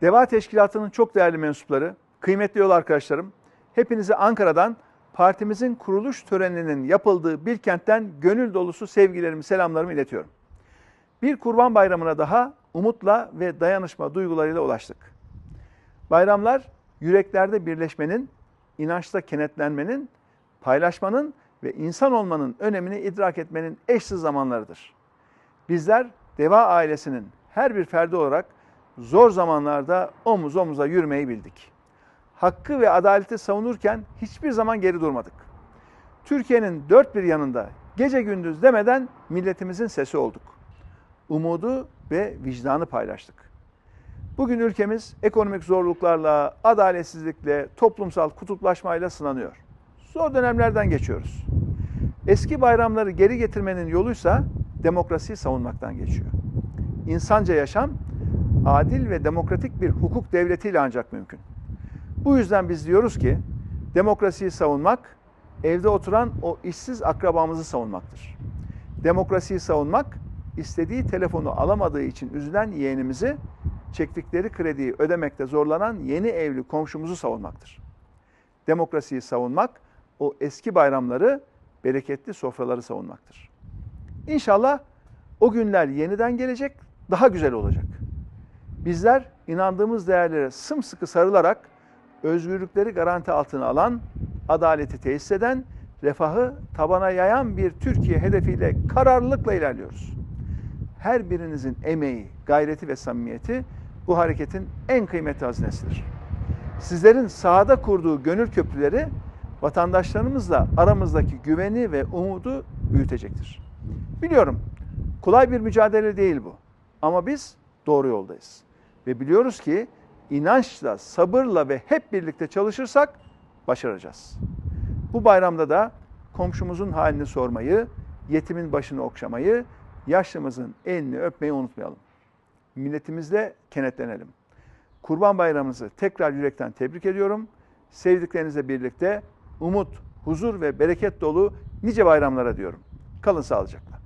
Deva Teşkilatı'nın çok değerli mensupları, kıymetli yol arkadaşlarım, hepinizi Ankara'dan partimizin kuruluş töreninin yapıldığı Bilkent'ten gönül dolusu sevgilerimi, selamlarımı iletiyorum. Bir kurban bayramına daha umutla ve dayanışma duygularıyla ulaştık. Bayramlar yüreklerde birleşmenin, inançta kenetlenmenin, paylaşmanın ve insan olmanın önemini idrak etmenin eşsiz zamanlarıdır. Bizler Deva ailesinin her bir ferdi olarak zor zamanlarda omuz omuza yürümeyi bildik. Hakkı ve adaleti savunurken hiçbir zaman geri durmadık. Türkiye'nin dört bir yanında gece gündüz demeden milletimizin sesi olduk. Umudu ve vicdanı paylaştık. Bugün ülkemiz ekonomik zorluklarla, adaletsizlikle, toplumsal kutuplaşmayla sınanıyor. Zor dönemlerden geçiyoruz. Eski bayramları geri getirmenin yoluysa demokrasiyi savunmaktan geçiyor. İnsanca yaşam adil ve demokratik bir hukuk devletiyle ancak mümkün. Bu yüzden biz diyoruz ki demokrasiyi savunmak evde oturan o işsiz akrabamızı savunmaktır. Demokrasiyi savunmak istediği telefonu alamadığı için üzülen yeğenimizi çektikleri krediyi ödemekte zorlanan yeni evli komşumuzu savunmaktır. Demokrasiyi savunmak o eski bayramları, bereketli sofraları savunmaktır. İnşallah o günler yeniden gelecek, daha güzel olacak. Bizler inandığımız değerlere sımsıkı sarılarak özgürlükleri garanti altına alan, adaleti tesis eden, refahı tabana yayan bir Türkiye hedefiyle kararlılıkla ilerliyoruz. Her birinizin emeği, gayreti ve samimiyeti bu hareketin en kıymetli hazinesidir. Sizlerin sahada kurduğu gönül köprüleri vatandaşlarımızla aramızdaki güveni ve umudu büyütecektir. Biliyorum kolay bir mücadele değil bu ama biz doğru yoldayız. Ve biliyoruz ki inançla, sabırla ve hep birlikte çalışırsak başaracağız. Bu bayramda da komşumuzun halini sormayı, yetimin başını okşamayı, yaşlımızın elini öpmeyi unutmayalım. Milletimizle kenetlenelim. Kurban Bayramınızı tekrar yürekten tebrik ediyorum. Sevdiklerinizle birlikte umut, huzur ve bereket dolu nice bayramlara diyorum. Kalın sağlıcakla.